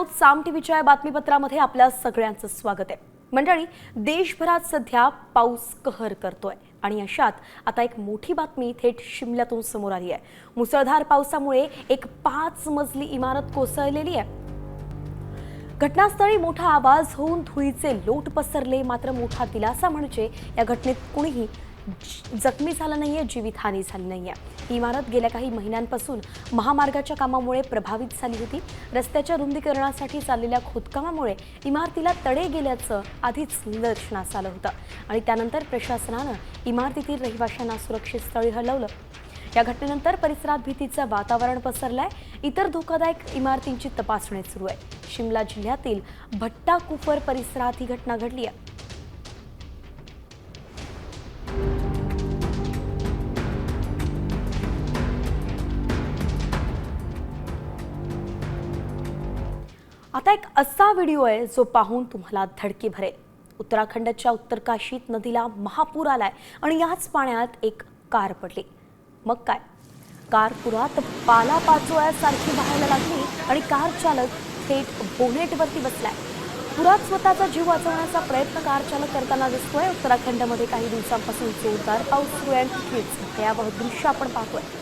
आहोत साम टीव्हीच्या या बातमीपत्रामध्ये आपल्या सगळ्यांचं स्वागत आहे. मंडळी देशभरात सध्या पाऊस कहर करतोय आणि अशात आता एक मोठी बातमी थेट शिमल्यातून समोर आली आहे. मुसळधार पावसामुळे एक पाच मजली इमारत कोसळलेली आहे. घटनास्थळी मोठा आवाज होऊन धुळीचे लोट पसरले मात्र मोठा दिलासा म्हणजे या घटनेत कुणीही जखमी झालं आहे जीवितहानी झाली नाही ही इमारत गेल्या काही महिन्यांपासून महामार्गाच्या कामामुळे प्रभावित झाली होती. रस्त्याच्या रुंदीकरणासाठी चाललेल्या खोदकामामुळे इमारतीला तडे गेल्याचं आधीच निदर्शनास आलं होतं. आणि त्यानंतर प्रशासनानं इमारतीतील रहिवाशांना सुरक्षित स्थळी हलवलं. या घटनेनंतर परिसरात भीतीचं वातावरण पसरलंय. इतर धोकादायक इमारतींची तपासणी सुरू आहे. शिमला जिल्ह्यातील भट्टा कुफर परिसरात ही घटना घडली आहे आता एक असा व्हिडिओ आहे जो पाहून तुम्हाला धडकी भरेल. उत्तराखंडच्या उत्तरकाशीत नदीला महापूर आलाय आणि याच पाण्यात एक कार पडली. मग काय? कार पुरात पाला पाचोळ्यासारखी व्हायला लागली आणि कार चालक थेट बोनेटवरती बसलाय. पुरात स्वतःचा जीव वाचवण्याचा प्रयत्न कार चालक करताना दिसतोय. उत्तराखंडमध्ये काही दिवसांपासून जोरदार पाऊस सुरू आहे आणि तिथेच भयावह दृश्य आपण पाहतोय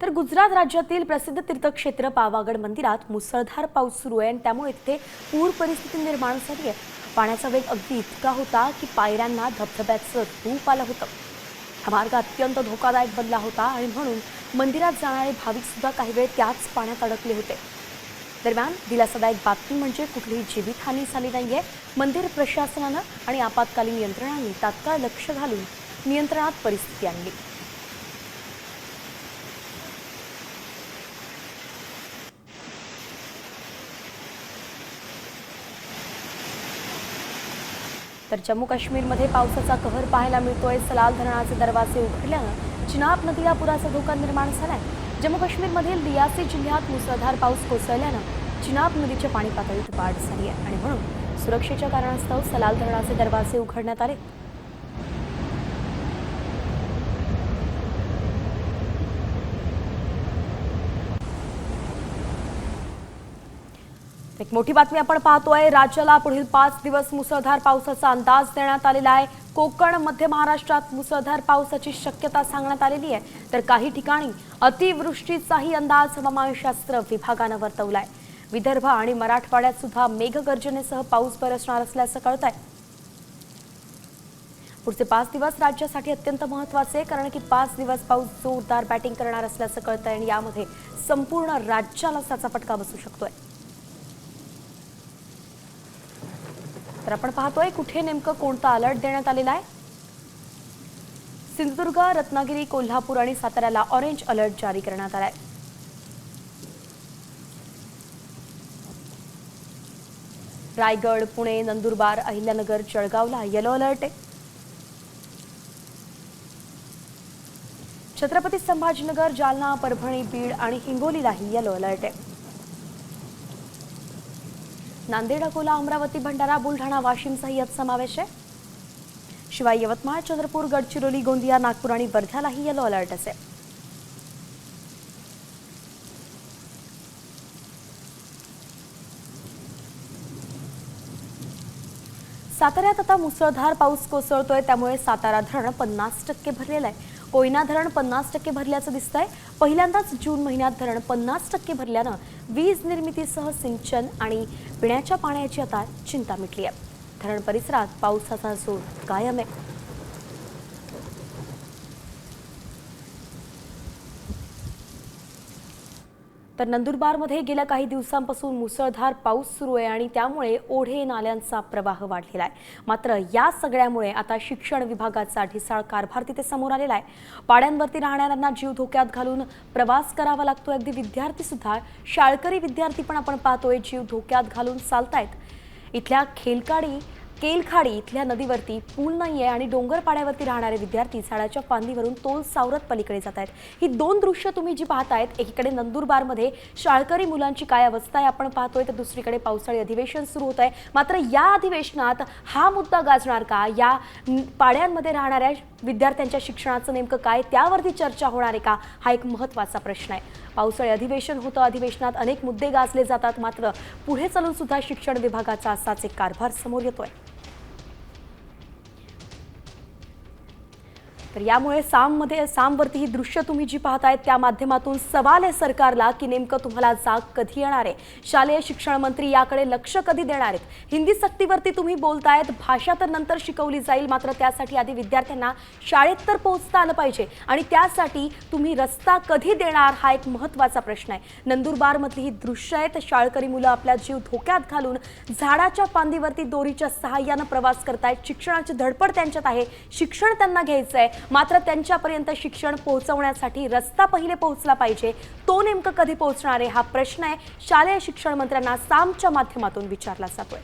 तर गुजरात राज्यातील प्रसिद्ध तीर्थक्षेत्र पावागड मंदिरात मुसळधार पाऊस सुरू आहे आणि त्यामुळे तिथे पूर परिस्थिती निर्माण झाली आहे. पाण्याचा वेग अगदी इतका होता की पायऱ्यांना धबधब्याचं रूप आलं होतं. हा मार्ग अत्यंत धोकादायक बनला होता आणि म्हणून मंदिरात जाणारे भाविक सुद्धा काही वेळ त्याच पाण्यात अडकले होते. दरम्यान दिलासादायक बातमी म्हणजे कुठलीही जीवितहानी झाली नाहीये. मंदिर प्रशासनानं आणि आपत्कालीन यंत्रणांनी तात्काळ लक्ष घालून नियंत्रणात परिस्थिती आणली. तर जम्मू काश्मीरमध्ये पावसाचा कहर पाहायला मिळतोय. सलाल धरणाचे दरवाजे उघडल्यानं चिनाब नदीला पुराचा धोका निर्माण झालाय. जम्मू काश्मीरमधील रियासी जिल्ह्यात मुसळधार पाऊस कोसळल्यानं चिनाब नदीच्या पाणी पातळीत वाढ झाली आहे. आणि म्हणून सुरक्षेच्या कारणास्तव सलाल धरणाचे दरवाजे उघडण्यात आले एक मोठी बातमी आपण पाहतोय. राज्याला पुढील पाच दिवस मुसळधार पावसाचा अंदाज देण्यात आलेला आहे. कोकण मध्य महाराष्ट्रात मुसळधार पावसाची शक्यता सांगण्यात आलेली आहे. तर काही ठिकाणी अतिवृष्टीचाही अंदाज हवामानशास्त्र विभागानं वर्तवलाय. विदर्भ आणि मराठवाड्यात सुद्धा मेघगर्जनेसह पाऊस बरसणार असल्याचं कळत आहे पुढचे पाच दिवस राज्यासाठी अत्यंत महत्त्वाचे आहे कारण की पाच दिवस पाऊस जोरदार बॅटिंग करणार असल्याचं कळतंय आणि यामध्ये संपूर्ण राज्याला त्याचा फटका बसू शकतोय. तर आपण पाहतोय कुठे नेमकं कोणता अलर्ट देण्यात आलेला आहे? सिंधुदुर्ग रत्नागिरी कोल्हापूर आणि साताऱ्याला ऑरेंज अलर्ट जारी करण्यात आलाय. रायगड पुणे नंदुरबार अहिल्यानगर जळगावला येलो अलर्ट आहे. छत्रपती संभाजीनगर जालना परभणी बीड आणि हिंगोलीलाही येलो अलर्ट आहे. नांदेड अकोला अमरावती भंडारा बुलढाणा वाशिमचा यात समावेश आहे. शिवाय यवतमाळ चंद्रपूर गडचिरोली गोंदिया नागपूर आणि वर्ध्यालाही येलो अलर्ट असेल. साताऱ्यात आता मुसळधार पाऊस कोसळतोय त्यामुळे सातारा धरण पन्नास टक्के भरलेलं आहे. कोयना धरण पन्नास टक्के भरल्याचं दिसतंय. पहिल्यांदाच जून महिन्यात धरण पन्नास टक्के भरल्यानं वीज निर्मितीसह सिंचन आणि पिण्याच्या पाण्याची आता चिंता मिटली आहे. धरण परिसरात पावसाचा जोर कायम आहे. तर नंदुरबारमध्ये गेल्या काही दिवसांपासून मुसळधार पाऊस सुरू आहे आणि त्यामुळे ओढे नाल्यांचा प्रवाह वाढलेला आहे. मात्र या सगळ्यामुळे आता शिक्षण विभागाचा ढिसाळ कारभार तिथे समोर आलेला आहे. पाड्यांवरती राहणाऱ्यांना जीव धोक्यात घालून प्रवास करावा लागतो अगदी विद्यार्थी सुद्धा शाळकरी विद्यार्थी पण आपण पाहतोय जीव धोक्यात घालून चालतायत. इथल्या खेलकाडी केलखाडी इथल्या नदीवरती पूल नाही आहे आणि डोंगर पाड्यावरती राहणारे विद्यार्थी झाडाच्या फांदीवरून तोल सावरत पलीकडे जात आहेत. ही दोन दृश्य तुम्ही जी पाहतायत एकीकडे नंदुरबारमध्ये शाळकरी मुलांची काय अवस्था आहे आपण पाहतोय तर दुसरीकडे पावसाळी अधिवेशन सुरू होत आहे. मात्र या अधिवेशनात हा मुद्दा गाजणार का? या पाड्यांमध्ये राहणाऱ्या विद्यार्थ्यांच्या शिक्षणाचं नेमकं काय? त्यावरती चर्चा होणार आहे का? हा एक महत्त्वाचा प्रश्न आहे. पावसाळी अधिवेशन होतं अधिवेशनात अनेक मुद्दे गाजले जातात मात्र पुढे चालून सुद्धा शिक्षण विभागाचा असाच एक कारभार समोर येतोय. तर यामुळे साममध्ये सामवरती ही दृश्य तुम्ही जी पाहतायत त्या माध्यमातून सवाल आहे सरकारला की नेमकं तुम्हाला जाग कधी येणार आहे? शालेय शिक्षण मंत्री याकडे लक्ष कधी देणार आहेत? हिंदी सक्तीवरती तुम्ही बोलतायत भाषा तर नंतर शिकवली जाईल मात्र त्यासाठी आधी विद्यार्थ्यांना शाळेत तर पोहोचता आलं पाहिजे आणि त्यासाठी तुम्ही रस्ता कधी देणार हा एक महत्त्वाचा प्रश्न आहे. नंदुरबारमधली ही दृश्य आहेत शाळकरी मुलं आपला जीव धोक्यात घालून झाडाच्या फांदीवरती दोरीच्या सहाय्यानं प्रवास करतायत. शिक्षणाची धडपड त्यांच्यात आहे. शिक्षण त्यांना घ्यायचं आहे मात्र त्यांच्यापर्यंत शिक्षण पोहोचवण्यासाठी रस्ता पहिले पोहोचला पाहिजे. तो नेमकं कधी पोहोचणार आहे हा प्रश्न आहे. शालेय शिक्षण मंत्र्यांना सामच्या माध्यमातून विचारला जातोय.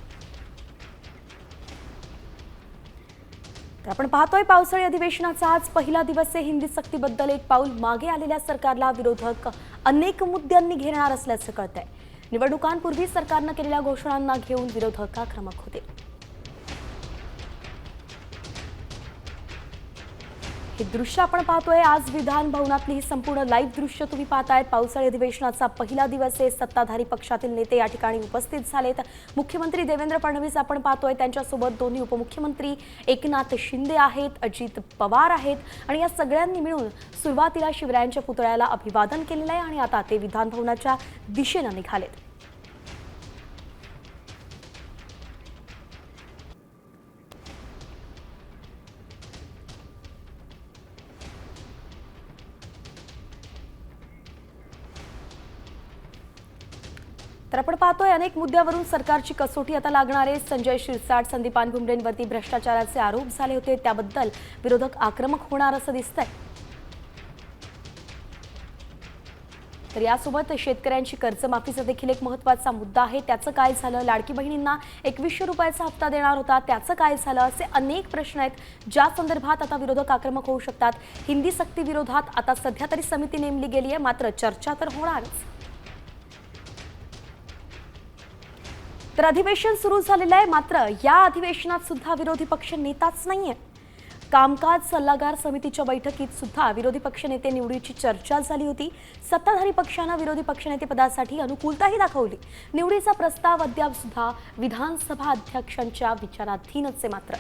तर आपण पाहतोय पावसाळी अधिवेशनाचा आज पहिला दिवस आहे. हिंदी सक्तीबद्दल एक पाऊल मागे आलेल्या सरकारला विरोधक अनेक मुद्द्यांनी घेणार असल्याचं कळतंय. निवडणुकांपूर्वी सरकारनं केलेल्या घोषणांना घेऊन विरोधक आक्रमक होते. हे दृश्य आपण पाहतोय. आज विधान भवनातली ही संपूर्ण लाईव्ह दृश्य तुम्ही पाहतायत. पावसाळी अधिवेशनाचा पहिला दिवस आहे. सत्ताधारी पक्षातील नेते या ठिकाणी उपस्थित झालेत. मुख्यमंत्री देवेंद्र फडणवीस आपण पाहतोय. त्यांच्यासोबत दोन्ही उपमुख्यमंत्री एकनाथ शिंदे आहेत अजित पवार आहेत आणि या सगळ्यांनी मिळून सुरुवातीला शिवरायांच्या पुतळ्याला अभिवादन केलेलं आहे आणि आता ते विधान भवनाच्या दिशेनं निघालेत. तर आपण पाहतोय अनेक मुद्द्यावरून सरकारची कसोटी आता लागणार आहे. संजय शिरसाट संदीपान भुमरेंवरती भ्रष्टाचाराचे आरोप झाले होते. त्याबद्दल विरोधक आक्रमक होणार असं दिसतंय. तर यासोबत शेतकऱ्यांची कर्जमाफीचा देखील एक महत्त्वाचा मुद्दा आहे. त्याचं काय झालं? लाडकी बहिणींना एकवीसशे रुपयाचा हप्ता देणार होता. त्याचं काय झालं? असे अनेक प्रश्न आहेत. ज्या संदर्भात आता विरोधक आक्रमक होऊ शकतात. हिंदी सक्ती विरोधात आता सध्या तरी समिती नेमली गेली आहे. मात्र चर्चा तर होणारच. तर अधिवेशन सुरू झालेलं आहे. मात्र या अधिवेशनात सुद्धा विरोधी पक्ष नेताच नाहीये. कामकाज सल्लागार समितीच्या बैठकीत सुद्धा विरोधी पक्षनेते निवडीची चर्चा झाली होती. सत्ताधारी पक्षानं विरोधी पक्षनेतेपदासाठी अनुकूलताही दाखवली. निवडीचा प्रस्ताव अद्याप सुद्धा विधानसभा अध्यक्षांच्या विचाराधीनच आहे मात्र.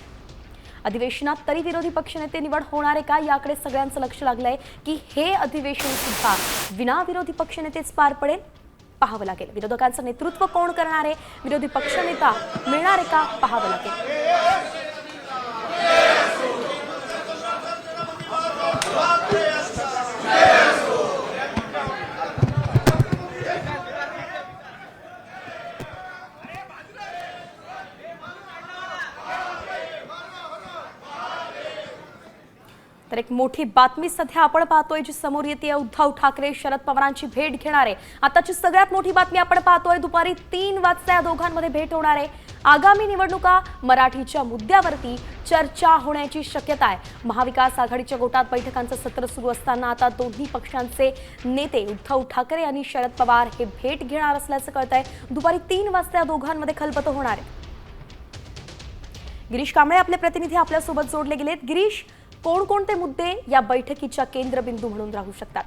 अधिवेशनात तरी विरोधी पक्षनेते निवड होणार आहे का? याकडे सगळ्यांचं लक्ष लागलंय की हे अधिवेशन सुद्धा विना विरोधी पक्षनेतेच पार पडेल? पाहावं लागेल. विरोधकांचं नेतृत्व कोण करणार आहे? विरोधी पक्षनेता मिळणार आहे का? पाहावं लागेल. तर एक मोठी बातमी सध्या आपण पाहतोय जी समोर येते उद्धव ठाकरे शरद पवारांची भेट घेणार आहे. आताची सगळ्यात मोठी बातमी आपण पाहतोय दुपारी तीन वाजता या दोघांमध्ये भेट होणार आहे. आगामी निवडणुका मराठीच्या मुद्द्यावरती चर्चा होण्याची शक्यता आहे. महाविकास आघाडीच्या गोटात बैठकांचं सत्र सुरू असताना आता दोन्ही पक्षांचे नेते उद्धव ठाकरे आणि शरद पवार हे भेट घेणार असल्याचं कळत आहे दुपारी तीन वाजता या दोघांमध्ये खलबत होणार आहे. गिरीश कांबळे आपले प्रतिनिधी आपल्यासोबत जोडले गेलेत. गिरीश कोणकोणते मुद्दे या बैठकीच्या केंद्रबिंदू म्हणून राहू शकतात?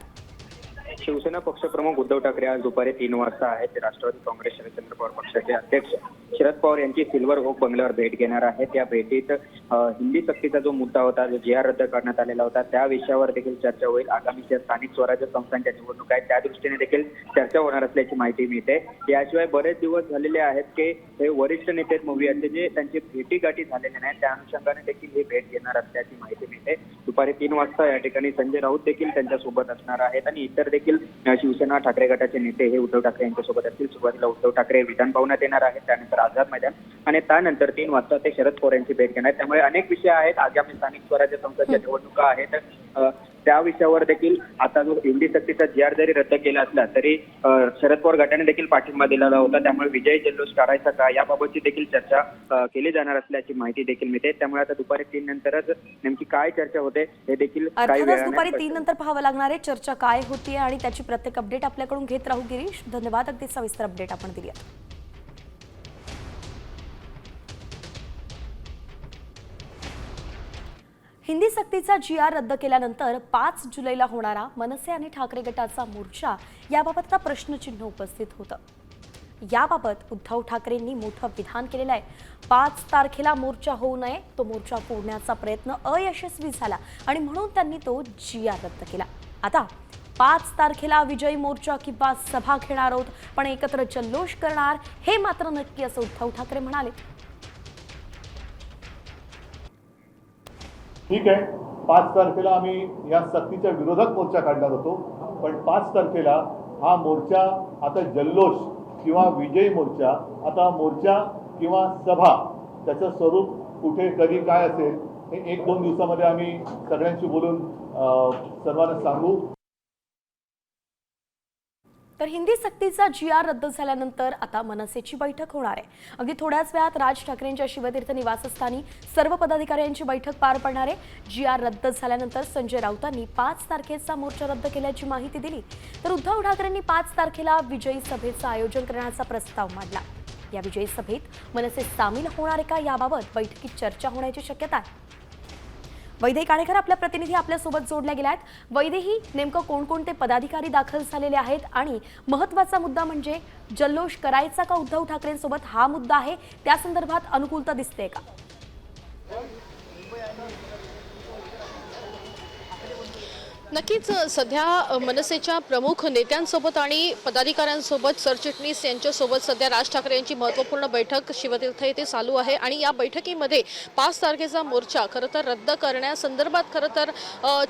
शिवसेना पक्षप्रमुख उद्धव ठाकरे आज दुपारी तीन वाजता आहेत. ते राष्ट्रवादी काँग्रेस शरदचंद्र पवार पक्षाचे अध्यक्ष. शरद पवार यांची सिल्वर ओक बंगल्यावर भेट घेणार आहेत. या भेटीत हिंदी सक्तीचा जो मुद्दा होता जो जी आर रद्द करण्यात आलेला होता त्या विषयावर देखील चर्चा होईल. आगामी ज्या स्थानिक स्वराज्य संस्थांच्या निवडणूक आहेत त्या दृष्टीने देखील चर्चा होणार असल्याची माहिती मिळते. याशिवाय बरेच दिवस झालेले आहेत की हे वरिष्ठ नेते मूव्हियाचे जे त्यांची भेटीगाठी झालेले नाही त्या अनुषंगाने देखील ही भेट घेणार असल्याची माहिती मिळते. दुपारी तीन वाजता या ठिकाणी संजय राऊत देखील त्यांच्यासोबत असणार आहेत आणि इतर देखील शिवसेना ठाकरे गटाचे नेते हे उद्धव ठाकरे यांच्यासोबत असतील. सुरुवातीला उद्धव ठाकरे विधान भवनात येणार आहेत त्यानंतर आझाद मैदान आणि त्यानंतर तीन वाजता ते शरद पवार यांची भेट घेणार आहेत. त्यामुळे अनेक विषय आहेत. आगामी स्थानिक स्वराज्य संस्थांच्या निवडणुका आहेत. त्या विषयावर देखील आता जो हिंदी सक्तीचा जी आर जरी रद्द केला असला तरी शरद पवार गटाने देखील पाठिंबा दिलेला होता. त्यामुळे विजय जल्लोष काढायचा का याबाबतची देखील चर्चा केली जाणार असल्याची माहिती देखील मिळते. त्यामुळे आता दुपारी तीन नंतरच नेमकी काय चर्चा होते हे देखील दुपारी तीन नंतर पाहावं लागणार आहे चर्चा काय होतीये आणि त्याची प्रत्येक अपडेट आपल्याकडून घेत राहू गिरीश. धन्यवाद. अगदी सविस्तर अपडेट आपण दिली हिंदी सक्तीचा जी आर रद्द केल्यानंतर पाच जुलैला होणारा मनसे आणि ठाकरे गटाचा मोर्चा याबाबतचा प्रश्नचिन्ह उपस्थित होतं. याबाबत उद्धव ठाकरेंनी मोठं विधान केलेलं आहे. पाच तारखेला मोर्चा होऊ नये तो मोर्चा फोडण्याचा प्रयत्न अयशस्वी झाला आणि म्हणून त्यांनी तो जी आर रद्द केला. आता पाच तारखेला विजयी मोर्चा किंवा सभा घेणार आहोत पण एकत्र जल्लोष करणार हे मात्र नक्की असं उद्धव ठाकरे म्हणाले. ठीक आहे. पाच तारखेला आम्ही या सक्तीच्या विरोधात मोर्चा काढणार होतो. पण पाच तारखेला हा मोर्चा आता जल्लोष किंवा विजयी मोर्चा आता मोर्चा किंवा सभा त्याचं स्वरूप कुठे कधी काय असेल हे एक दोन दिवसामध्ये आम्ही सगळ्यांशी बोलून सर्वांना सांगू. तर हिंदी सक्तीचा जी आर रद्द झाल्यानंतर आता मनसेची बैठक होणार आहे. अगदी थोड्याच वेळात राज ठाकरेंच्या शिवतीर्थ निवासस्थानी सर्व पदाधिकाऱ्यांची बैठक पार पडणार आहे. जी आर रद्द झाल्यानंतर संजय राऊतांनी पाच तारखेचा मोर्चा रद्द केल्याची माहिती दिली. तर उद्धव ठाकरेंनी पाच तारखेला विजयी सभेचं आयोजन करण्याचा प्रस्ताव मांडला. या विजयी सभेत मनसे सामील होणार आहे का याबाबत बैठकीत चर्चा होण्याची शक्यता आहे. वैदेही काणेकर आपल्या प्रतिनिधी आपल्यासोबत जोडल्या गेल्या आहेत. वैदेही नेमकं कोणकोणते पदाधिकारी दाखल झालेले आहेत आणि महत्त्वाचा मुद्दा म्हणजे जल्लोष करायचा का उद्धव ठाकरेंसोबत हा मुद्दा आहे त्या संदर्भात अनुकूलता दिसते का? नक्कीच सध्या मनसेच्या प्रमुख नेत्यांसोबत आणि पदाधिकाऱ्यांसोबत सरचिटणीस यांच्यासोबत सध्या राज ठाकरे यांची महत्त्वपूर्ण बैठक शिवतीर्थ येथे चालू आहे आणि या बैठकीमध्ये पाच तारखेचा मोर्चा खरं तर रद्द करण्यासंदर्भात खरं तर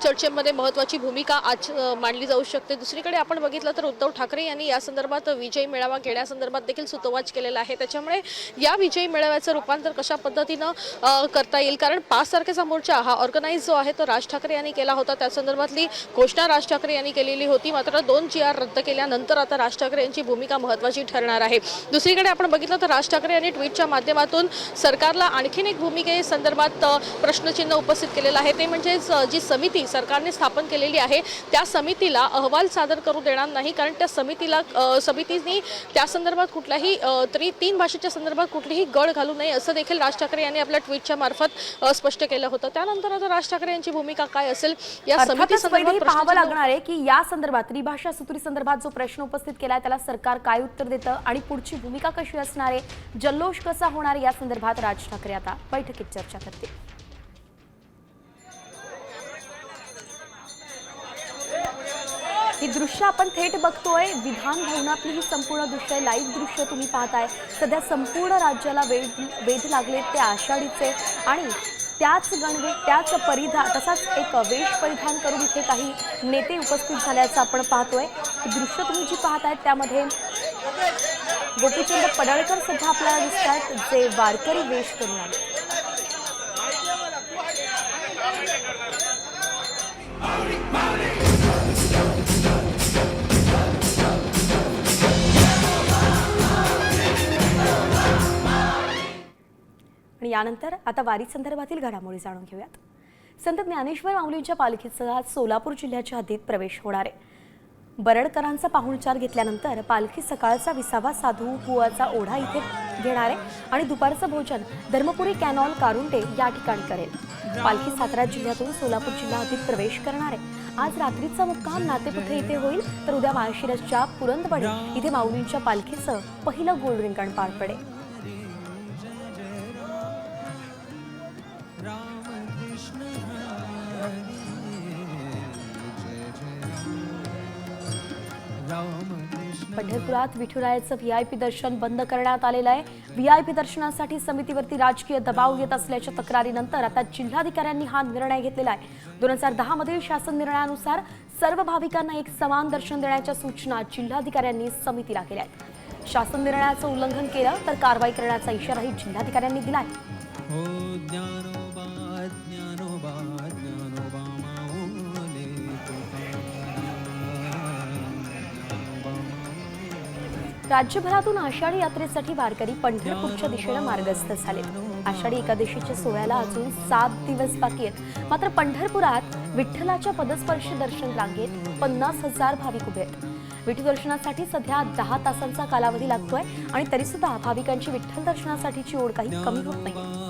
चर्चेमध्ये महत्त्वाची भूमिका आज मांडली जाऊ शकते. दुसरीकडे आपण बघितलं तर उद्धव ठाकरे यांनी या संदर्भात विजयी मेळावा घेण्यासंदर्भात देखील सुतोवाच केलेला आहे. त्याच्यामुळे या विजयी मेळाव्याचं रूपांतर कशा पद्धतीनं करता येईल? कारण पाच तारखेचा मोर्चा हा ऑर्गनाईज जो आहे तो राज ठाकरे यांनी केला होता. त्या संदर्भातली घोषणा राज ठाकरे यांनी केलेली होती. मात्र दोन जी आर रद्द केल्यानंतर आता राज ठाकरे यांची भूमिका महत्त्वाची ठरणार आहे. दुसरीकडे आपण बघितलं तर राज ठाकरे यांनी ट्विटच्या माध्यमातून सरकारला आणखीन एक भूमिकेसंदर्भात प्रश्नचिन्ह उपस्थित केलेलं आहे. ते म्हणजेच जी समिती सरकारने स्थापन केलेली आहे त्या समितीला अहवाल सादर करू देणार नाही. कारण त्या समितीला समितीने त्या संदर्भात कुठल्याही अ, तरी तीन भाषेच्या संदर्भात कुठलीही गड घालू नये असं देखील राज ठाकरे यांनी आपल्या ट्विटच्या मार्फत स्पष्ट केलं होतं. त्यानंतर आता राज ठाकरे यांची भूमिका काय असेल? या अर्थातच समिती वैदेही पाहावं लागणार आहे की या संदर्भात त्रिभाषा सुतुरी संदर्भात जो प्रश्न उपस्थित केलाय त्याला सरकार काय उत्तर देतं आणि पुढची भूमिका कशी असणार आहे? जल्लोष कसा होणार या संदर्भात राज ठाकरे आता बैठकीत चर्चा करतील. ही दृश्य आपण थेट बघतोय. विधान भवनातली ही संपूर्ण दृश्य लाईव्ह दृश्य तुम्ही पाहताय. सध्या संपूर्ण राज्याला वेध वेध लागले ते आषाढीचे. आणि त्याच गणवे त्याच परिधान तसाच एक वेश परिधान करून इथे काही नेते उपस्थित झाल्याचं आपण पाहतोय दृश्य तुम्ही जी पाहतायत त्यामध्ये गोपीचंद पडळकर सुद्धा आपल्याला दिसत आहेत जे वारकरी वेश करून आले आणि यानंतर आता वारी संदर्भातील घडामोडी जाणून घेऊयात. संत ज्ञानेश्वर माऊलींच्या पालखीचा आज सोलापूर जिल्ह्याच्या हद्दीत प्रवेश होणार आहे. बरडकरांचा पाहुणचार घेतल्यानंतर पालखी सकाळचा विसावा साधू कुवाचा ओढा इथे घेणार आहे आणि दुपारचं भोजन धर्मपुरी कॅनॉल कारुंटे या ठिकाणी करेल. पालखी सातारा जिल्ह्यातून सोलापूर जिल्हा हद्दीत प्रवेश करणार आहे. आज रात्रीचा मुक्काम नातेपुठे इथे होईल तर उद्या माळशिरसच्या पुरंदवाडी इथे माऊलींच्या पालखीचं पहिलं गोल रिंगण पार पडेल. राम विठुरायाचं व्ही आय व्हीआयपी दर्शन बंद करण्यात आलेलं आहे. व्हीआयपी दर्शनासाठी समितीवरती राजकीय दबाव येत असल्याच्या तक्रारीनंतर आता जिल्हाधिकाऱ्यांनी हा निर्णय घेतलेला आहे. दोन हजार दहा मध्ये शासन निर्णयानुसार सर्व भाविकांना एक समान दर्शन देण्याच्या सूचना जिल्हाधिकाऱ्यांनी समितीला केल्या आहेत. शासन निर्णयाचं उल्लंघन केलं तर कारवाई करण्याचा इशाराही जिल्हाधिकाऱ्यांनी दिलाय हो राज्यभरातून आषाढी यात्रेसाठी वारकरी पंढरपूरच्या दिशेनं मार्गस्थ झाले आषाढी एकादशीच्या सोहळ्याला अजून सात दिवस बाकी आहेत. मात्र पंढरपुरात विठ्ठलाच्या पदस्पर्शी दर्शन रांगेत पन्नास हजार भाविक उभे आहेत. विठ्ठल दर्शनासाठी सध्या दहा तासांचा कालावधी लागतोय आणि तरी सुद्धा भाविकांची विठ्ठल दर्शनासाठीची ओढ काही कमी होत नाही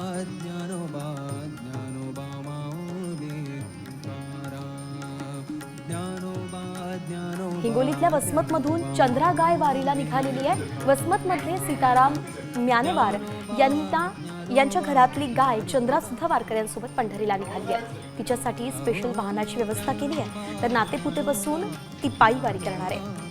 हिंगोलीतल्या वसमतमधून चंद्रा गाय वारीला निघालेली आहे. वसमतमधले सीताराम म्यानेवार यांना यांच्या घरातली गाय चंद्रा सुद्धा वारकऱ्यांसोबत पंढरीला निघाली आहे. तिच्यासाठी स्पेशल वाहनाची व्यवस्था केली आहे. तर नातेपुते बसून ती पायी वारी करणार आहे.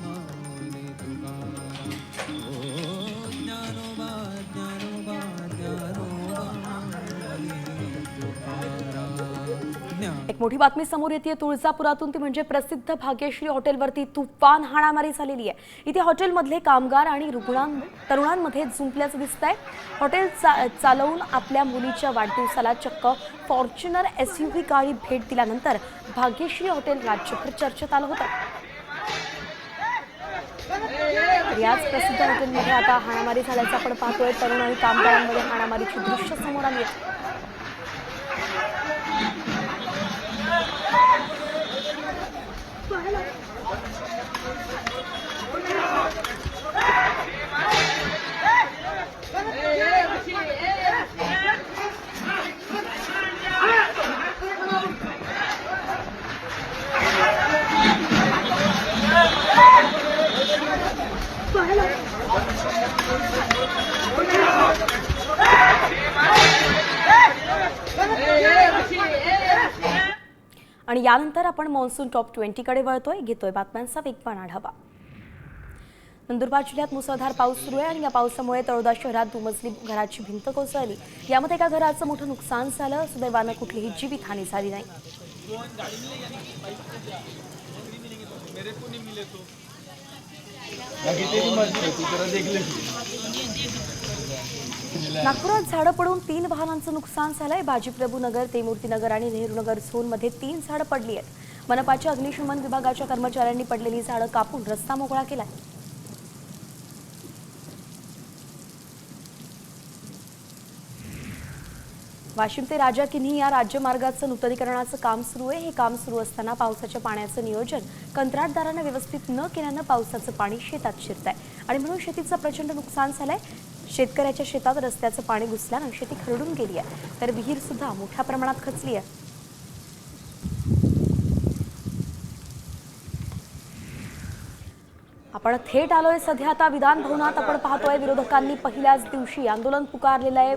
एक मोठी बातमी समोर येते. तुळजापुरातून ती म्हणजे प्रसिद्ध भाग्यश्री हॉटेलवरती तुफान हाणामारी झालेली आहे. इथे हॉटेलमधले कामगार आणि रुग्णां तरुणांमध्ये झुंपल्याचं दिसत आहे हॉटेल चा चालवून आपल्या मुलीच्या वाढदिवसाला चक्क फॉर्च्युनर एस यू व्ही गाडी भेट दिल्यानंतर भाग्यश्री हॉटेल राज्यभर चर्चेत आलं होतं. याच प्रसिद्ध हॉटेलमध्ये आता हाणामारी झाल्याचं आपण पाहतोय. तरुण आणि कामगारांमध्ये हाणामारीची दृश्य समोर आली आहेत आणि यानंतर आपण मान्सून टॉप ट्वेंटीकडे वळतोय. घेतोय बातम्यांचा वेगवान आढावा. नंदुरबार जिल्ह्यात मुसळधार पाऊस सुरू आहे आणि या पावसामुळे तळोदा शहरात दुमजली घराची भिंत कोसळली. यामध्ये एका घराचं मोठं नुकसान झालं. सुदैवानं कुठलीही जीवितहानी झाली नाही. नागपुरात झाडं पडून तीन वाहनांचं नुकसान झालंय. बाजीप्रभू नगर तेमूर्ती नगर आणि नेहरू नगर झोनमध्ये तीन झाडं पडली आहेत. मनपाच्या अग्निशमन विभागाच्या कर्मचाऱ्यांनी पडलेली झाडं कापून रस्ता मोकळा केलाय. वाशिम ते राजा किन्ही या राज्यमार्गाचं नूतनीकरणाचं काम सुरू आहे. हे काम सुरू असताना पावसाच्या पाण्याचं नियोजन कंत्राटदारानं व्यवस्थित न केल्यानं पावसाचं पाणी शेतात शिरत आहे आणि म्हणून शेतीचं प्रचंड नुकसान झालंय. शेतकऱ्याच्या शेतात रस्त्याचं पाणी घुसल्यानं शेती खरडून गेली आहे. तर विहीर सुद्धा मोठ्या प्रमाणात खचली आहे. आपण थेट आलोय सध्या आता विधान भवनात. आपण पाहतोय विरोधकांनी पहिल्याच दिवशी आंदोलन पुकारलेलं आहे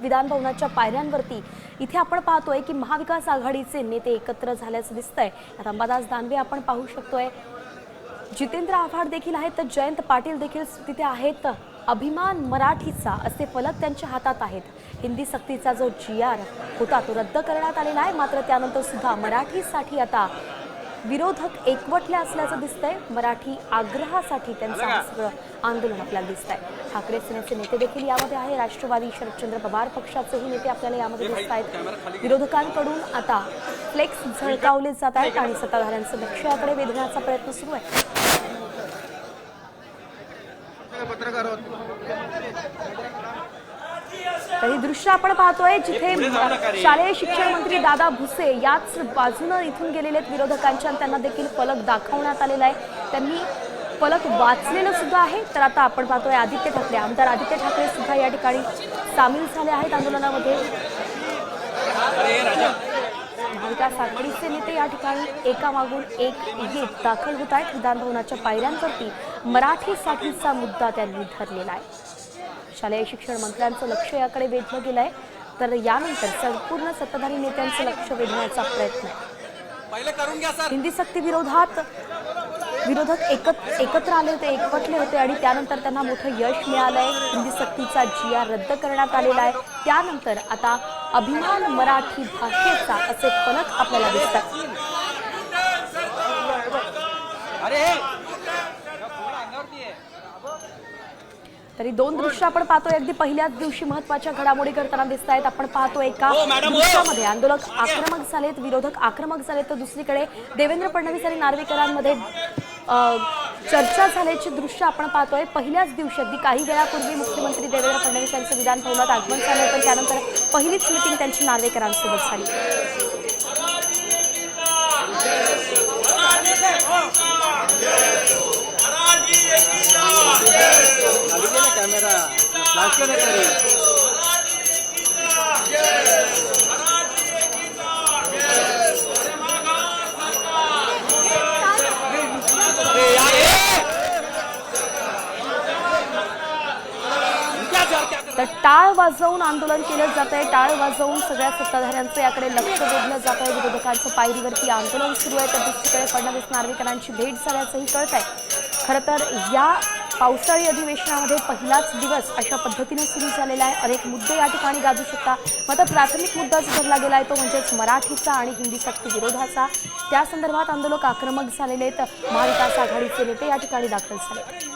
विधान भवनाच्या पायऱ्यांवरती. इथे आपण पाहतोय की महाविकास आघाडीचे नेते एकत्र झाल्याचं दिसतंय. यात अंबादास दानवे आपण पाहू शकतोय. जितेंद्र आव्हाड देखील आहेत तर जयंत पाटील देखील तिथे आहेत. अभिमान मराठीचा असे फलक त्यांच्या हातात आहेत. हिंदी सक्तीचा जो जी आर होता तो रद्द करण्यात आलेला आहे. मात्र त्यानंतर सुद्धा मराठीसाठी आता विरोधक एकवटले असल्याचं दिसतंय. मराठी आग्रहासाठी त्यांचं सगळं आंदोलन आपल्याला दिसत आहे ठाकरे सेनेचे नेते देखील यामध्ये आहे. राष्ट्रवादी शरदचंद्र पवार पक्षाचेही नेते आपल्याला यामध्ये दिसत आहेत विरोधकांकडून आता फ्लेक्स झळकावले जात आहेत आणि सत्ताधाऱ्यांचं लक्ष याकडे वेधण्याचा प्रयत्न सुरू आहे. ही दृश्य आपण पाहतोय जिथे शालेय शिक्षण मंत्री दादा भुसे याच बाजूनं इथून गेलेले आहेत विरोधकांच्या त्यांना देखील फलक दाखवण्यात आलेला आहे. त्यांनी फलक वाचलेलं सुद्धा आहे. तर आता आपण पाहतोय आदित्य ठाकरे आमदार आदित्य ठाकरे सुद्धा या ठिकाणी सामील झाले आहेत आंदोलनामध्ये. महाविकास आघाडीचे नेते या ठिकाणी एकामागून एक येत दाखल होत आहेत. विधानभवनाच्या पायऱ्यांवरती मराठीसाठीचा मुद्दा त्यांनी धरलेला आहे. शालेय शिक्षण मंत्र्यांचं लक्ष याकडे वेधलं गेलं आहे तर यानंतर संपूर्ण सत्ताधारी नेत्यांचं लक्ष वेधण्याचा प्रयत्न आहे. हिंदी सक्ती विरोधात विरोधक एकत एकत्र आले होते एकवटले होते आणि त्यानंतर त्यांना मोठं यश मिळालंय. हिंदी सक्तीचा जिया रद्द करण्यात आलेला आहे. त्यानंतर आता अभिमान मराठी भाषेचा असे फलक आपल्याला दिसतात. तरी दोन दृश्य आपण पाहतोय. अगदी पहिल्याच दिवशी महत्त्वाच्या घडामोडी करताना दिसत आहेत आपण पाहतोय एका दृश्यामध्ये आंदोलक आक्रमक झालेत विरोधक आक्रमक झालेत. तर दुसरीकडे देवेंद्र फडणवीस आणि नार्वेकरांमध्ये चर्चा झाल्याची दृश्य आपण पाहतोय. पहिल्याच दिवशी अगदी काही वेळापूर्वी मुख्यमंत्री देवेंद्र फडणवीस यांचं विधान भवनात आगमन झालं होतं. त्यानंतर पहिलीच मिटिंग त्यांची नार्वेकरांसोबत झाली. तर टाळ वाजवून आंदोलन केलं जात आहे. टाळ वाजवून सगळ्या सत्ताधाऱ्यांचं याकडे लक्ष वेधलं जात आहे. विरोधकांचं पायरीवरती आंदोलन सुरू आहे. तर दुसरीकडे फडणवीस नार्वेकरांची भेट झाल्याचंही कळत आहे खरं तर या पावसाळी अधिवेशनामध्ये पहिलाच दिवस अशा पद्धतीनं सुरू झालेला आहे. अनेक मुद्दे या ठिकाणी गाजू शकता. मात्र प्राथमिक मुद्दा जो धरला गेला आहे तो म्हणजेच मराठीचा आणि हिंदी सक्ती विरोधाचा. त्या संदर्भात आंदोलक आक्रमक झालेले आहेत. महाविकास आघाडीचे नेते या ठिकाणी दाखल झाले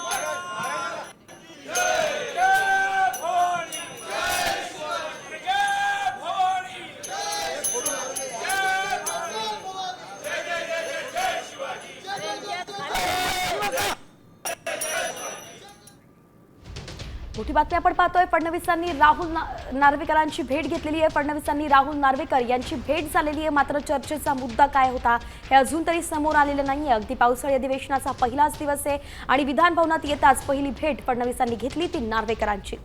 मोठी बातमी आपण पाहतोय. फडणवीसांनी राहुल नार्वेकरांची भेट घेतलेली आहे. फडणवीसांनी राहुल नार्वेकर यांची भेट झालेली आहे. मात्र चर्चेचा मुद्दा काय होता हे अजून तरी समोर आलेलं नाही आहे अगदी पावसाळी अधिवेशनाचा पहिलाच दिवस आहे आणि विधान भवनात येताच पहिली भेट फडणवीसांनी घेतली ती नार्वेकरांची.